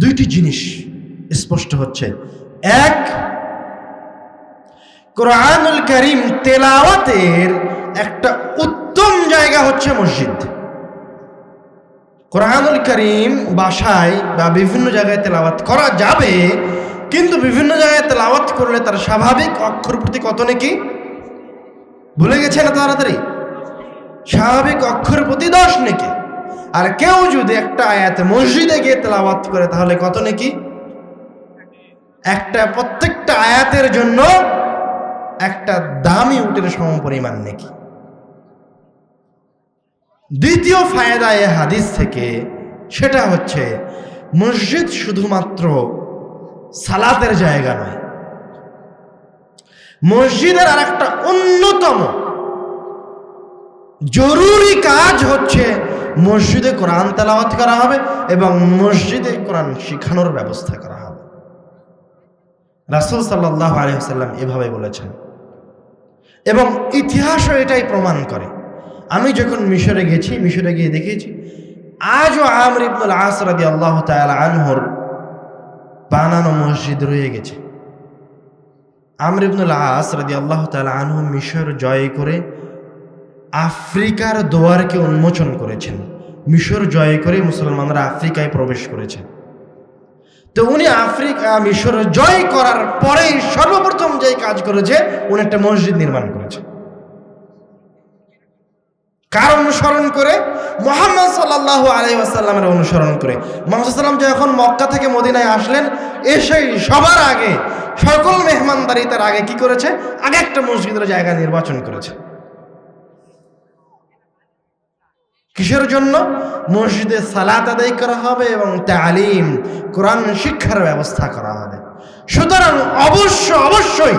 দুইটি জিনিস স্পষ্ট হচ্ছে। এক, কোরআনুল করিম তেলাওয়াতের একটা উত্তম জায়গা হচ্ছে মসজিদ। কোরআনুল করিম বাসায় বা বিভিন্ন জায়গায় তেলাওয়াত করা যাবে, কিন্তু বিভিন্ন জায়গায় তেলাওয়াত করলে তার স্বাভাবিক অক্ষর প্রতি কত নাকি? ভুলে গেছে না তাড়াতাড়ি? স্বাভাবিক অক্ষর প্রতি দশ নাকি? আর কেউ যদি একটা আয়াত মসজিদে গিয়ে তেলাওয়াত করে, তাহলে কত নাকি? একটা, প্রত্যেকটা আয়াতের জন্য একটা দামি উটের সম পরিমাণ নাকি। দ্বিতীয় ফায়দা এ হাদিস থেকে, সেটা হচ্ছে মসজিদ শুধুমাত্র সালাতের জায়গা নয়। মসজিদের আর একটা অন্যতম জরুরি কাজ হচ্ছে মসজিদে কোরআন তেলাওয়াত করা হবে এবং মসজিদে কোরআন শিখানোর ব্যবস্থা করা হবে। রাসুল সাল্লাহ আলহিহাল্লাম এভাবে বলেছেন। এবং ইতিহাসও এটাই প্রমাণ করে। আমি যখন মিশরে গেছি, মিশরে গিয়ে দেখেছি, আজও আমর আসরাদি আল্লাহ তাআলা আনহর বানানো মসজিদ রয়ে গেছে। আমর ইবনুল আস আল্লাহ তাআলা আনহু মিশর জয় করে আফ্রিকার দোয়ারকে উন্মোচন করেছেন। মিশর জয় করে মুসলমানরা আফ্রিকায় প্রবেশ করেছেন তো উনি আফ্রিকা, মিশর জয় করার পরেই সর্বপ্রথম যে কাজ করেছে, উনি একটা মসজিদ নির্মাণ করেছে। কার অনুসরণ করে? মোহাম্মদ সাল্লাহ আলাই আসাল্লামের অনুসরণ করে। মোহাম্মদ সাল্লাম যখন মক্কা থেকে মদিনায় আসলেন, এসেই সবার আগে সকল মেহমানদারি তার আগে কি করেছে? আগে একটা মসজিদের জায়গা নির্বাচন করেছে। কিসের জন্য? মসজিদে সালাত আদায় করা হবে এবং তালিম, কোরআন শিক্ষার ব্যবস্থা করা হবে। সুতরাং অবশ্য, অবশ্যই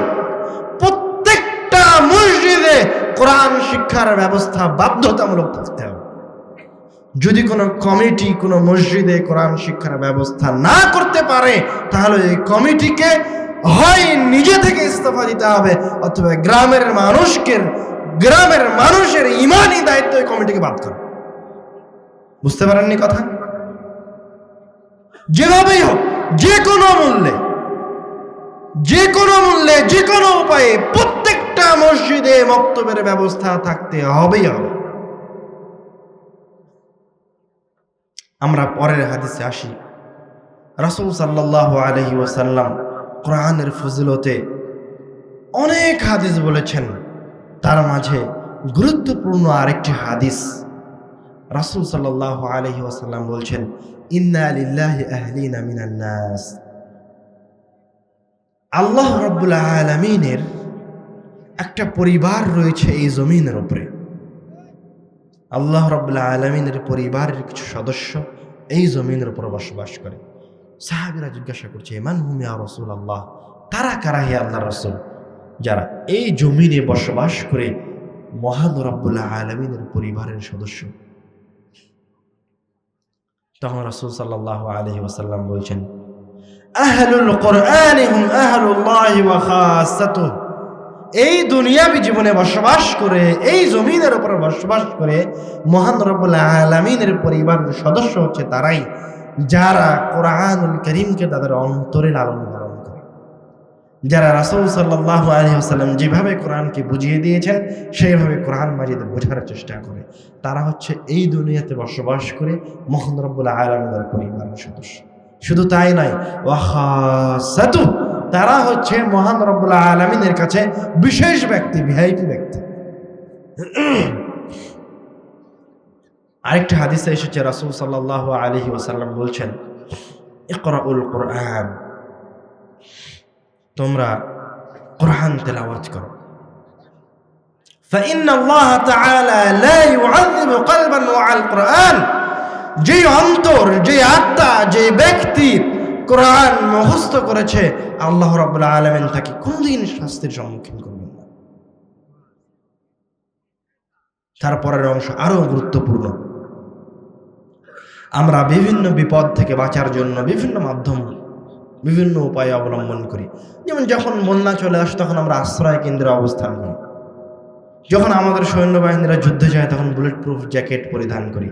প্রত্যেকটা মসজিদে কোরআন শিক্ষার ব্যবস্থা বাধ্যতামূলক থাকতে হবে। যদি কোনো কমিটি কোনো মসজিদে কোরআন শিক্ষার ব্যবস্থা না করতে পারে, তাহলে এই কমিটিকে হয় নিজে থেকে ইস্তফা দিতে হবে, অথবা গ্রামের মানুষকে, গ্রামের মানুষের ইমানই দায়িত্ব এই কমিটিকে বাদ করে। বুঝতে পারেননি কথা? যেভাবেই হোক, যে কোনো মূল্যে, যে কোনো মূল্যে, যে কোনো উপায়ে প্রত্যেকটা মসজিদে মক্তবের ব্যবস্থা থাকতে হবেই হবে। আমরা পরের হাদিসে আসি। রাসুল সাল্লাহ আলহি ওসাল্লাম কোরআনের ফজিলতে অনেক হাদিস বলেছেন। তার মাঝে গুরুত্বপূর্ণ আরেকটি হাদিস রাসুল সাল্লাহ আলহি ওসাল্লাম বলছেন, ইন্না আল্লাহ রব্বুল আলমিনের একটা পরিবার রয়েছে এই জমিনের উপরে। আল্লাহ রব্বুল্লাহ আলমিনের পরিবারের কিছু সদস্য এই জমিনের উপর বসবাস করে। সাহাবিরা জিজ্ঞাসা করছে এমান হুমিয়া রসুল আল্লাহ তারা কারা হে আল্লাহ রসুল? যারা এই জমিনে বসবাস করে মহান রব্বুল্লাহ আলমিনের পরিবারের সদস্য। তখন রসুল সাল্লাহ আলহি ওসাল্লাম বলছেন, আহলুল কোরআন হুম আহলুল্লাহ এই দুনিয়াবি জীবনে বসবাস করে, এই জমিনের উপর বসবাস করে মহান রব্বুল আলমিনের পরিবারের সদস্য হচ্ছে তারাই, যারা কোরআনুল করিমকে তাদের অন্তরে লালন করে। যারা রাসৌল সাল্লাহ আলহিহাস্লাম যেভাবে কোরআনকে বুঝিয়ে দিয়েছেন, সেইভাবে কোরআন মাজিদে বোঝার চেষ্টা করে। তারা হচ্ছে এই দুনিয়াতে বসবাস করে মোহাম্মদ রব্বুল আলমিনের পরিবারের সদস্য। শুধু তাই নয় ওয়াহাসাতু তারা হচ্ছে মহান রব্বুল্লাহ আলমিনের কাছে বিশেষ ব্যক্তি ভিআইপি ব্যক্তি। আরেকটা হাদিসে এসেছে, রাসুল সাল্লাহ আলহি ওসাল্লাম বলছেন, ইকরাউল কোরআন। তোমরা কোরআন তেলাওয়াত করো فإن الله تعالى لا يعذب قلبا وعلى القرآن যে অন্তর যে আত্মা যে ব্যক্তি কোরআন মুখস্থ করেছে আল্লাহ রাব্বুল আলামিন তাকে কোনদিন শাস্তির সম্মুখীন করবেন না তারপরের অংশ আরো গুরুত্বপূর্ণ আমরা বিভিন্ন বিপদ থেকে বাঁচার জন্য বিভিন্ন মাধ্যম বিভিন্ন উপায় অবলম্বন করি যেমন যখন বন্যা চলে আসে তখন আমরা আশ্রয় কেন্দ্রে অবস্থান করি যখন আমাদের সৈন্যবাহিনীরা যুদ্ধে যায় তখন বুলেট প্রুফ জ্যাকেট পরিধান করি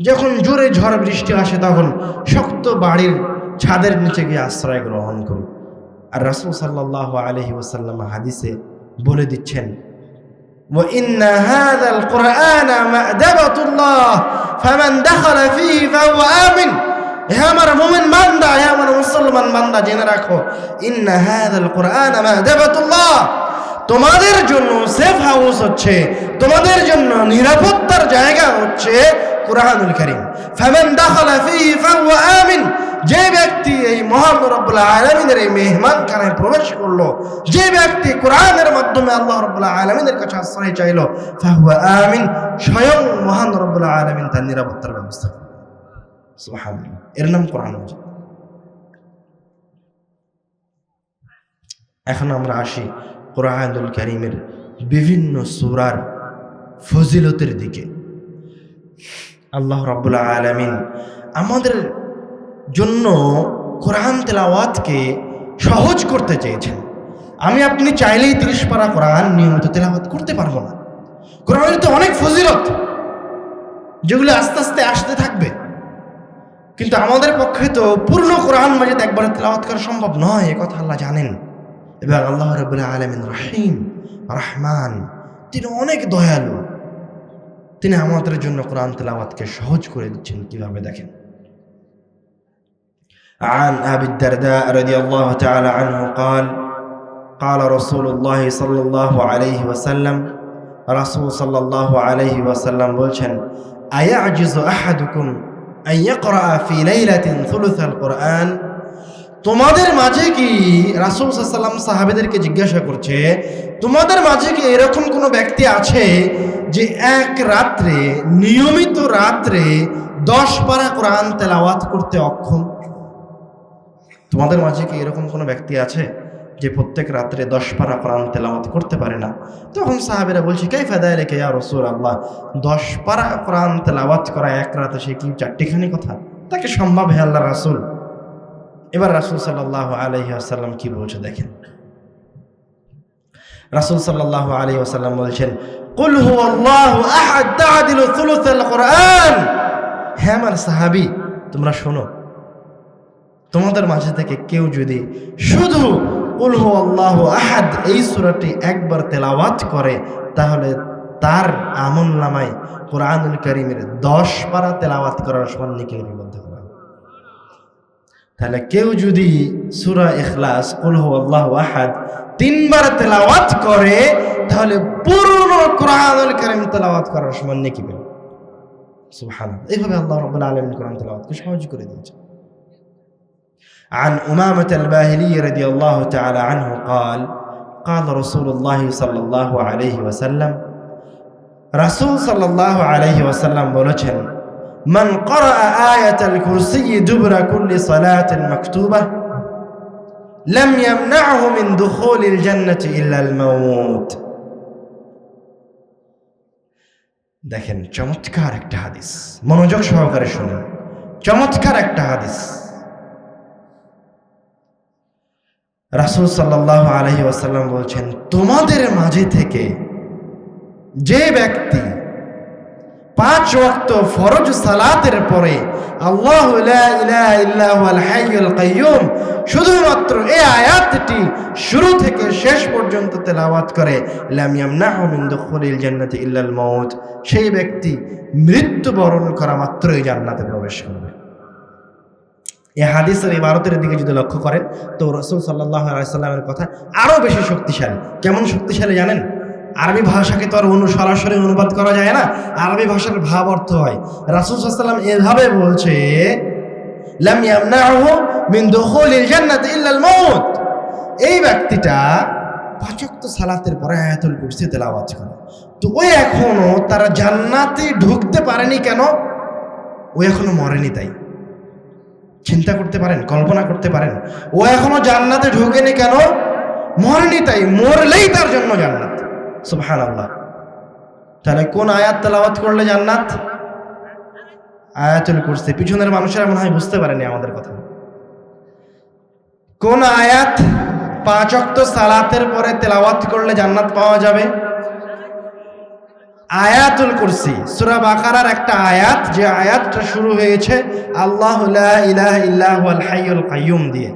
যখন জোরে ঝড় বৃষ্টি আসে তখন শক্ত বাড়ির ছাদের নিচে গিয়ে আশ্রয় গ্রহণ করি আর রাসুল সাল্লাহ আলহি ওসাল্লাম হাদিসে বলে দিচ্ছেন وإن هذا القرآن مأدبة الله فمن دخل فيه فهو آمن আমার মুসলমান জেনে রাখো তোমাদের জন্য সেফ হাউস হচ্ছে, তোমাদের জন্য নিরাপত্তার জায়গা হচ্ছে কুরআনুল কারীম। ফামান দাখালা ফীহি ফাহুয়া আমিন। যে ব্যক্তি এই মহান রব্বুল আলমিনের এই মেহমানখানায় প্রবেশ করল, যে ব্যক্তি কোরআনের মাধ্যমে আল্লাহ রব্বুল আলমিনের কাছে আশ্রয় চাইল ফাহুয়া আমিন, স্বয়ং মহান রব্বুল আলমিন তার নিরাপত্তার ব্যবস্থা এর নাম কোরআন মজিদ। এখন আমরা আসি কোরআনুল করিমের বিভিন্ন সুরার ফজিলতের দিকে। আল্লাহ রাব্বুল আলামিন আমাদের জন্য কোরআন তেলাওয়াতকে সহজ করতে চেয়েছেন। আমি আপনি চাইলেই তিরিশ পারা কোরআন নিয়মিত তেলাওয়াত করতে পারব না। কোরআনের তো অনেক ফজিলত, যেগুলো আস্তে আস্তে আসতে থাকবে। কিন্তু আমাদের পক্ষে তো পূর্ণ কোরআন মাজিদ একবারে তেলাওয়াত করা সম্ভব নয় এ কথা আল্লাহ জানেন এবং আল্লাহ রবুল্লাহ আলমিন রহিম রহমান তিনি অনেক দয়ালু তিনি আমাদের জন্য কোরআন তেলাওয়াতকে সহজ করে দিচ্ছেন কিভাবে দেখেন عن أبي الدرداء رضي الله تعالى عنه قال قال رسول الله صلى الله عليه وسلم رسول صلى الله عليه وسلم বলছেন أيعجز أحدكم তোমাদের মাঝে কি রাসুল সাল্লাম সাহাবেদেরকে জিজ্ঞাসা করছে, তোমাদের মাঝে কি এরকম কোনো ব্যক্তি আছে যে এক রাত্রে, নিয়মিত রাত্রে দশ পারা কোরআন তেলাওয়াত করতে অক্ষম? তোমাদের মাঝে কি এরকম কোনো ব্যক্তি আছে? যে প্রত্যেক রাত্রে দশ পারা কোরআন তেলাওয়াত করতে পারে না। তখন সাহাবেরা বলছে কে ফেদায় রেখে আর রসুল আল্লাহ দশ পারা কোরআন তেলাওয়াত করা এক রাতে সে কি চারটিখানি কথা? তাকে সম্ভব হে আল্লাহ রাসুল। এবার রাসুল সাল্লাহ আলহি আসাল্লাম কি বলছে দেখেন। রাসুল সাল্লাহ আলহি আসাল্লাম বলছেন, কুল হু আল্লাহু আমার সাহাবী, তোমরা শোনো। তোমাদের মাঝে থেকে কেউ যদি শুধু আহাদ, এই সূরাটি একবার তেলাওয়াত করে, তাহলে তার আমল নামায় কোরআনুল করিমের দশ পারা তেলাওয়াত করার। তাহলে কেউ যদি সুরা ইখলাস, কুল হু আল্লাহু আহাদ তিনবার তেলাওয়াত করে, তাহলে পূর্ণ কোরআনুল করিম তেলাওয়াত করার সমান নেকি পেল। সুবহানাল্লাহ। এইভাবে আল্লাহ রাব্বুল আলামিন কোরআন তেলাওয়াতকে সহজ করে দিয়েছে عن أمامة الباهلي رضي الله تعالى عنه قال قال رسول الله صلى الله عليه وسلم رسول صلى الله عليه وسلم বলেছেন من قرأ آية الكرسي دبر كل صلاة مكتوبة لم يمنعه من دخول الجنة إلا الموت দেখেন চমৎকার একটা হাদিস মনোযোগ সহকারে শুনুন চমৎকার একটা হাদিস রাসুল সাল্লাহ আলহি আসাল্লাম বলছেন, তোমাদের মাঝে থেকে যে ব্যক্তি পাঁচ ওয়াক্ত ফরজ সালাতের পরে আল্লাহ কাইয়ুম শুধুমাত্র এই আয়াতটি শুরু থেকে শেষ পর্যন্ত তেলাওয়াত করে, লাম ইয়ামনাহু মিন দুখুলিল জান্নাতি ইল্লাল মাউত, সেই ব্যক্তি মৃত্যুবরণ করা মাত্রই জান্নাতে প্রবেশ করবে। এই হাদিসের এই ভারতের দিকে যদি লক্ষ্য করেন, তো রসুল সাল্লাহ কথা আরও বেশি শক্তিশালী। কেমন শক্তিশালী জানেন? আরবি ভাষাকে তো আর অনু সরাসরি অনুবাদ করা যায় না, আরবি ভাষার ভাব অর্থ হয়। রাসুল সাল্লাম এভাবে বলছে এই ব্যক্তিটা পাঁচক্ত সালাতের পরে আয়াতুল কুরসি তেলাওয়াত করে। তো ওই এখনও তারা জান্নাতে ঢুকতে পারেনি কেন? ও এখনও মরেনি তাই। চিন্তা করতে পারেন, কল্পনা করতে পারেন। ও এখনও জান্নাতে ঢোকেনি কেন? মরেনি তাই, মরলেই তার জন্য জান্নাত। সুবহান আল্লাহ তাহলে কোন আয়াত তেলাওয়াত করলে জান্নাত? আয়াতুল করছে পিছনের মানুষেরা মনে হয় বুঝতে পারেনি আমাদের কথা। কোন আয়াত পাঁচ অক্ত সালাতের পরে তেলাওয়াত করলে জান্নাত পাওয়া যাবে? আয়াতুল কুরসি। সূরা বাকারার একটা আয়াত, যে আয়াতটা শুরু হয়েছে, আল্লাহ লা ইলাহা ইল্লা হুয়াল হাইয়ুল কাইয়ুম দিয়ে।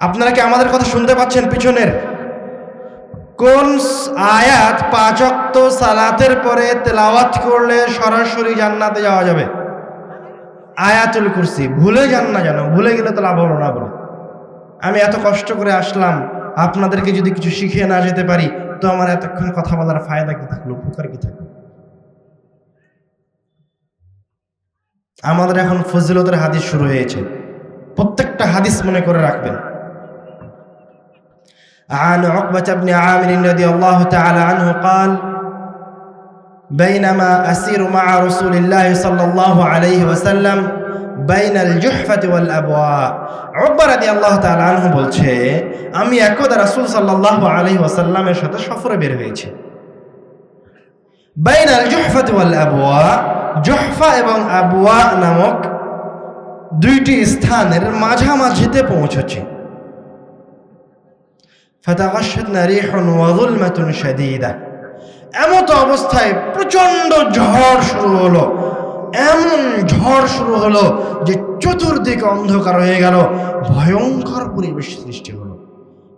আপনারা কি আমাদের কথা শুনতে পাচ্ছেন পিছনের? কোন আয়াত পাঁচক্ত সালাতের পরে তেলাওয়াত করলে সরাসরি জান্নাতে যাওয়া যাবে? আয়াতুল কুরসি। ভুলে যান না জানো ভুলে গেলে তো লাভ হলো না বলে। আমি এত কষ্ট করে আসলাম, আপনাদেরকে যদি কিছু শিখিয়ে না যেতে পারি তো আমার এতক্ষণ কথা বলার ফায়দা কি থাকলো উপকার কি থাকলো আমাদের এখন ফজিলতের হাদিস শুরু হয়েছে প্রত্যেকটা হাদিস মনে করে রাখবেন عن عقبة بن عامر رضي الله تعالى عنه قال بينما أسير مع رسول الله صلى الله عليه وسلم বাইনাল জুহফাতি ওয়াল আবওয়া। উকবা রাদিয়াল্লাহু তাআলা আনহু বলছে, আমি একদা রাসূল সাল্লাল্লাহু আলাইহি ওয়াসাল্লামের সাথে সফরে বের হয়েছি। বাইনাল জুহফাতি ওয়াল আবওয়া, জুহফা এবং আবওয়া নামক দুইটি স্থানের মাঝামাঝিতে পৌঁছেছি। ফাতাগাশাদনা রিহুন ওয়া যুলমাতুন শাদীদা। এমত অবস্থায় প্রচণ্ড ঝড় শুরু হলো। এমন ঝড় শুরু হলো যে চতুর্দিকে অন্ধকার হয়ে গেল ভয়ঙ্কর পরিবেশ সৃষ্টি হলো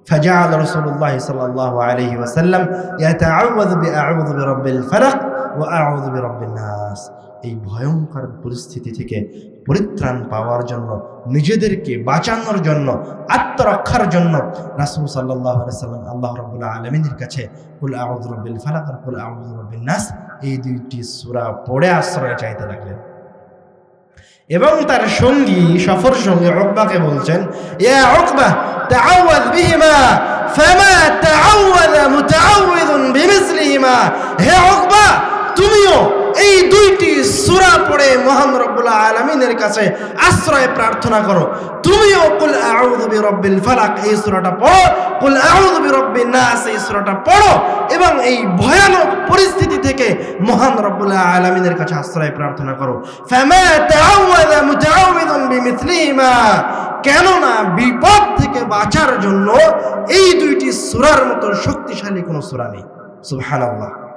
فجعل رسول الله صلى الله عليه وسلم يتعوذ بأعوذ برب الفلق وأعوذ برب الناس এই ভয়ঙ্কর পরিস্থিতি থেকে পরিত্রাণ পাওয়ার জন্য নিজেদেরকে বাঁচানোর জন্য আত্মরক্ষার জন্য রাসূল সাল্লাল্লাহু আলাইহি সাল্লাম আল্লাহ রাব্বুল আলামিনের কাছে কুল আউযু বিরব্বিল ফালাক আর কুল আউযু বিরব্বিন নাস এই দুইটি সুরা পড়ে আশ্রয় চাইতে লাগলেন। এবং তার সঙ্গী সফর সঙ্গে অকবাকে বলছেন হে তুমিও এই দুইটি সূরা পড়ে মহান রব্বুল আলামিনের কাছে আশ্রয় প্রার্থনা করো। তুমিও কুল আউযু বিরাব্বিল ফালাক, এই সূরাটা পড়ো। কুল আউযু বিরাব্বিন নাস, এই সূরাটা পড়ো। এবং এই ভয়ানক পরিস্থিতি থেকে মহান রব্বুল আলামিনের কাছে আশ্রয় প্রার্থনা করো। কেননা বিপদ থেকে বাঁচার জন্য এই দুইটি সূরার মতো শক্তিশালী কোনো সূরা নেই। সুবহানাল্লাহ।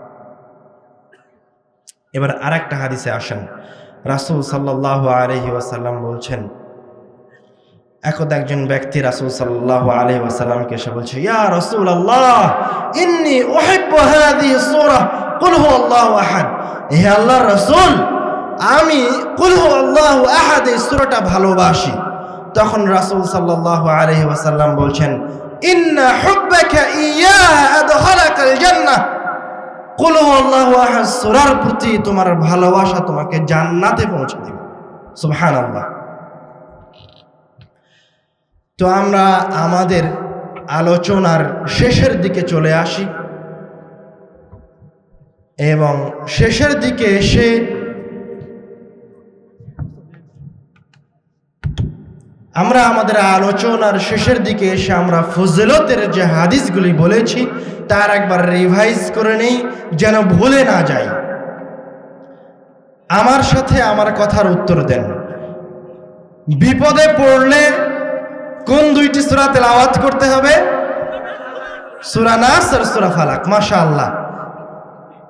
এবার আরেকটা হাদিসে আসেন। রাসূল সাল্লাল্লাহু আলাইহি ওয়াসাল্লাম বলছেন, একদা একজন ব্যক্তি রাসূল সাল্লাল্লাহু আলাইহি ওয়াসাল্লামকে এসে বলছে, ইয়া রাসূলুল্লাহ, ইন্নী উহিব্বু হাযিহি সূরা, কুল হুয়াল্লাহু আহাদ। হে আল্লাহর রাসূল, আমি কুল হুয়াল্লাহু আহাদ এই সূরাটা ভালোবাসি। তখন রাসূল সাল্লাল্লাহু আলাইহি ওয়াসাল্লাম বলছেন, ইন্না হুব্বাকা ইয়াহা আদখালাকাল জান্নাহ। সূরার প্রতি তোমার ভালোবাসা তোমাকে জান্নাতে পৌঁছে দিবে। সুবহানাল্লাহ। তো আমরা আমাদের আলোচনার শেষের দিকে চলে আসি। এবং শেষের দিকে এসে আমরা আমাদের আলোচনার শেষের দিকে এসে আমরা ফজলতের যে হাদিসগুলি বলেছি, তার একবার রিভাইজ করে নেই, যেন ভুলে না যাই। আমার সাথে আমার কথার উত্তর দেন। বিপদে পড়লে কোন দুইটি সূরা তেলাওয়াত করতে হবে? সূরা নাস আর সূরা ফালাক, মাশাআল্লাহ।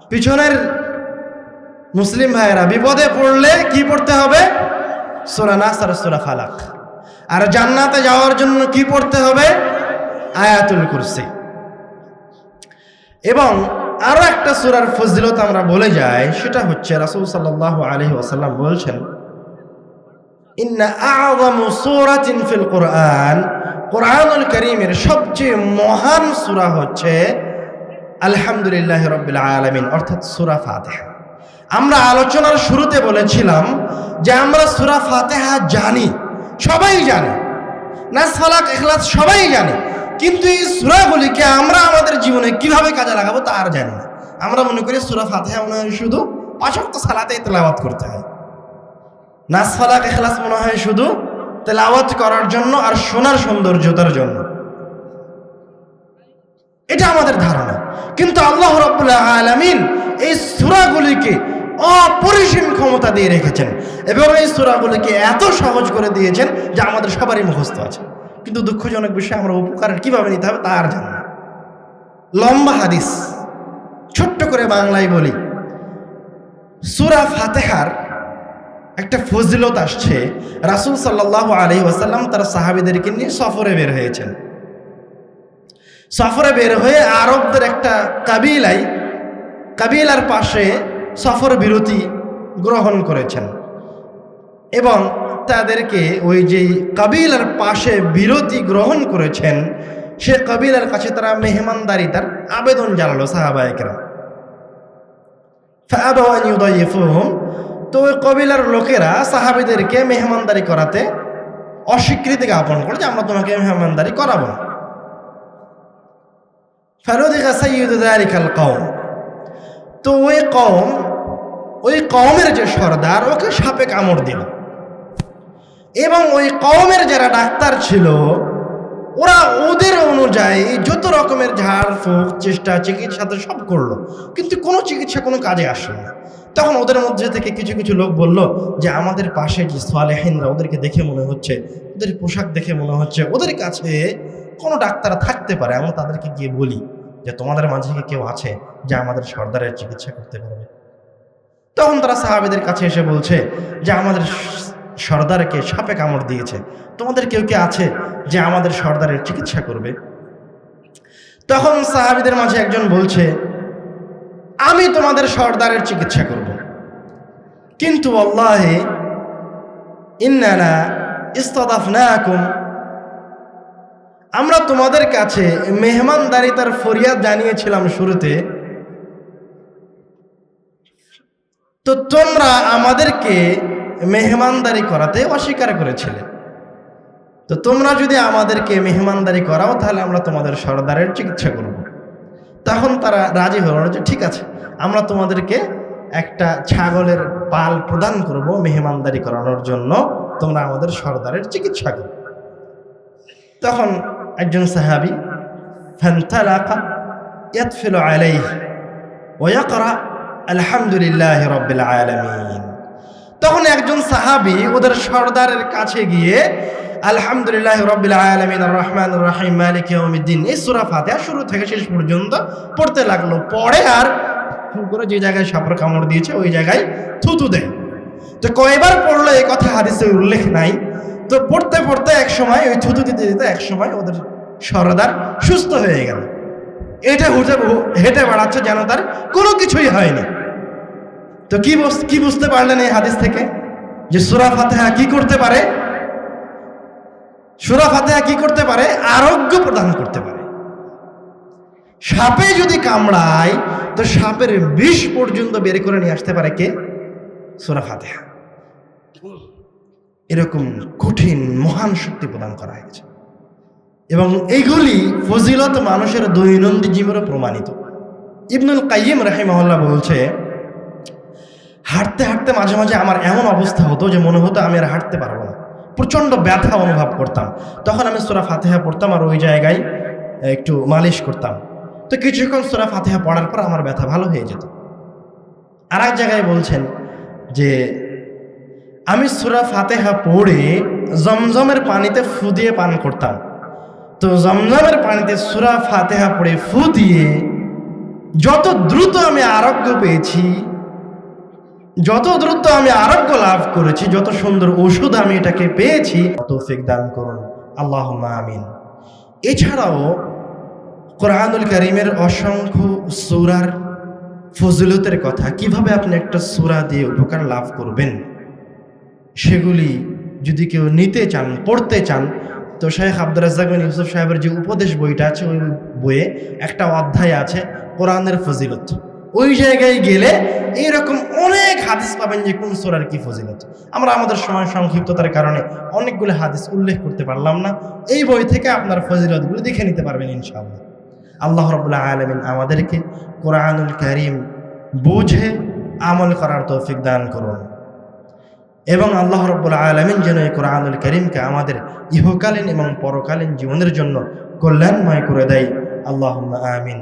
পিছনের মুসলিম ভাইয়েরা, বিপদে পড়লে কি পড়তে হবে? সূরা নাস আর সূরা ফালাক। আর জান্নাতে যাওয়ার জন্য কি পড়তে হবে? আয়াতুল কুরসি। এবং আরও একটা সুরার ফজিলত আমরা বলে যাই, সেটা হচ্ছে রাসূল সাল্লাল্লাহু আলাইহি ওসাল্লাম বলছেন কোরআন। কারীমের সবচেয়ে মহান সূরা হচ্ছে অর্থাৎ সূরা ফাতিহা। আমরা আলোচনার শুরুতে বলেছিলাম যে আমরা সুরা ফাতেহা জানি। সবাই জানে। নাস, ফালাক, ইখলাস সবাই জানে। কিন্তু এই সূরাগুলিকে আমরা আমাদের জীবনে কীভাবে কাজে লাগাবো তা আর জানি না। আমরা মনে করি সূরা ফাতিহা মনে হয় শুধু পাঁচ ওয়াক্ত সালাতেই তেলাওয়াত করতে হয়। নাস, ফালাক, ইখলাস মনে হয় শুধু তেলাওয়াত করার জন্য আর শোনার সৌন্দর্যতার জন্য। এটা আমাদের ধারণা। কিন্তু আল্লাহ রাব্বুল আলামিন এই সূরাগুলিকে অপরিসীম ক্ষমতা দিয়ে রেখেছেন। এবং এই সূরাগুলিকে এত সহজ করে দিয়েছেন যে আমাদের সবারই মুখস্থ আছে। কিন্তু দুঃখজনক বিষয়, আমরা উপকার কীভাবে নিতে হবে তা আর জানি না। লম্বা হাদিস, ছোট্ট করে বাংলায় বলি। সুরা ফাতেহার একটা ফজিলত আসছে। রাসুল সাল্লাহ আলহি ওয়াসাল্লাম তার সাহাবিদেরকে নিয়ে সফরে বের হয়েছেন। সফরে বের হয়ে আরবদের একটা কাবিলাই কাবিলার পাশে সফর বিরতি গ্রহণ করেছেন। এবং তাদেরকে ওই যে কাবিলার পাশে বিরতি গ্রহণ করেছেন, সে কাবিলার কাছে তারা মেহমানদারি, তার আবেদন জানালো সাহাবায়করা তো ওই কবিলার লোকেরা সাহাবিদেরকে মেহমানদারি করাতে অস্বীকৃতি জ্ঞাপন করে যে, আমরা তোমাকে মেহমানদারি করাবো ফেরোদিকা সৈয়দ কৌম তো ওই কম ওই কওমের যে সর্দার, ওকে সাপে কামড় দিল। এবং ওই কওমের যারা ডাক্তার ছিল, ওরা ওদের অনুযায়ী যত রকমের ঝাড়, ফুক, চেষ্টা, চিকিৎসা তো সব করল। কিন্তু কোনো চিকিৎসা কোনো কাজে আসলো না। তখন ওদের মধ্যে থেকে কিছু কিছু লোক বলল যে, আমাদের পাশে যে সোয়ালেহিনরা ওদেরকে দেখে মনে হচ্ছে, ওদের পোশাক দেখে মনে হচ্ছে, ওদের কাছে কোনো ডাক্তার থাকতে পারে আমরা তাদেরকে গিয়ে বলি যে, তোমাদের মাঝে কেউ আছে? যে আমাদের সর্দারের চিকিৎসা করতে পারবে। তখন তারা সাহাবিদের কাছে এসে বলছে যে, আমাদের সর্দারকে সাপে কামড় দিয়েছে। তোমাদের কেউ কে আছে যে আমাদের সর্দারের চিকিৎসা করবে? তখন সাহাবিদের মাঝে একজন বলছে, আমি তোমাদের সর্দারের চিকিৎসা করব। কিন্তু আল্লাহে ইন্নানা ইস্তাদাফনাকুম। আমরা তোমাদের কাছে মেহমানদারিতার ফরিয়াদ জানিয়েছিলাম শুরুতে। তো তোমরা আমাদেরকে মেহমানদারি করাতে অস্বীকার করেছিলে। তো তোমরা যদি আমাদেরকে মেহমানদারি করাও, তাহলে আমরা তোমাদের সর্দারের চিকিৎসা করব। তখন তারা রাজি হল যে, ঠিক আছে, আমরা তোমাদেরকে একটা ছাগলের পাল প্রদান করব মেহমানদারি করানোর জন্য। তোমরা আমাদের সর্দারের চিকিৎসা করো। তখন একজন সাহাবি, ফান্তালাকা ইয়াতফিলু আলাইহি ওয়া ইয়াকরা। আলহামদুলিল্লাহ রব্বিল আলামিন। তখন একজন সাহাবি ওদের সর্দারের কাছে গিয়ে, আলহামদুলিল্লাহ রব্বিল আলামিন রহমান রহিম, মালিক ইয়াউমিদ্দিন, এই সুরা ফাতিহা শুরু থেকে শেষ পর্যন্ত পড়তে লাগল। পরে আর করে যে জায়গায় সাপর কামড় দিয়েছে, ওই জায়গায় থুতু দেয়। তো কয়বার পড়ল এই কথা হাদিসে উল্লেখ নাই। তো পড়তে পড়তে এক সময়, ওই থুতু দিতে দিতে এক সময় ওদের সরদার সুস্থ হয়ে গেল। এটা হুটে হেঁটে বেড়াচ্ছে যেন তার কোনো কিছুই হয়নি। তো কি কি বুঝতে পারলেন এই হাদিস থেকে? যে সুরা ফাতেহা কি করতে পারে? সুরা ফাতেহা কি করতে পারে? আরোগ্য প্রদান করতে পারে। সাপে যদি কামড়ায়, তো সাপের বিষ পর্যন্ত বের করে নিয়ে আসতে পারে কে? সুরা ফাতেহা। এরকম কঠিন, মহান শক্তি প্রদান করা হয়েছে। এবং এইগুলি ফজিলত মানুষের দৈনন্দিন জীবনে প্রমাণিত। ইবনুল কাইম রাহিমহল্লা বলছে হাঁটতে হাঁটতে মাঝে মাঝে আমার এমন অবস্থা হতো যে মনে হতো আমি আর হাঁটতে পারব না। প্রচণ্ড ব্যথা অনুভব করতাম। তখন আমি সোরা ফাতেহা পড়তাম আর ওই জায়গায় একটু মালিশ করতাম। তো কিছুক্ষণ সোরা ফাতেহা পড়ার পর আমার ব্যথা ভালো হয়ে যেত। আর এক জায়গায় বলছেন যে, আমি সুরা ফাতেহা পড়ে জমজমের পানিতে ফু দিয়ে পান করতাম। তো জমজমের পানিতে সুরা ফাতেহা পড়ে ফু দিয়ে যত দ্রুত আমি আরোগ্য পেয়েছি যত দ্রুত আমি আরোগ্য লাভ করেছি, যত সুন্দর ওষুধ আমি এটাকে পেয়েছি তৌফিক দান করুন। আল্লাহ আমিন। এছাড়াও কোরআনুল করিমের অসংখ্য সুরার ফজিলতের কথা, কীভাবে আপনি একটা সুরা দিয়ে উপকার লাভ করবেন? সেগুলি যদি কেউ নিতে চান, পড়তে চান, তো শেখ আব্দুল রাজ্জাক বিন ইউসুফ সাহেবের যে উপদেশ বইটা আছে, ওই বইয়ে একটা অধ্যায় আছে, কোরআনের ফজিলত। ওই জায়গায় গেলে এইরকম অনেক হাদিস পাবেন যে কোন সোরার কি ফজিলত। আমরা আমাদের সময় সংক্ষিপ্ততার কারণে অনেকগুলো হাদিস উল্লেখ করতে পারলাম না। এই বই থেকে আপনার ফজিলতগুলো দেখে নিতে পারবেন ইনশাআল্লাহ। আল্লাহ রবুল্লাহ আলমিন আমাদেরকে কোরআনুল করিম বুঝে আমল করার তৌফিক দান করুন। এবং আল্লাহ রব্বুল আলমিন যেন এই কোরআনুল করিমকে আমাদের ইহকালীন এবং পরকালীন জীবনের জন্য কল্যাণময় করে দেয়। আল্লাহ আমিন।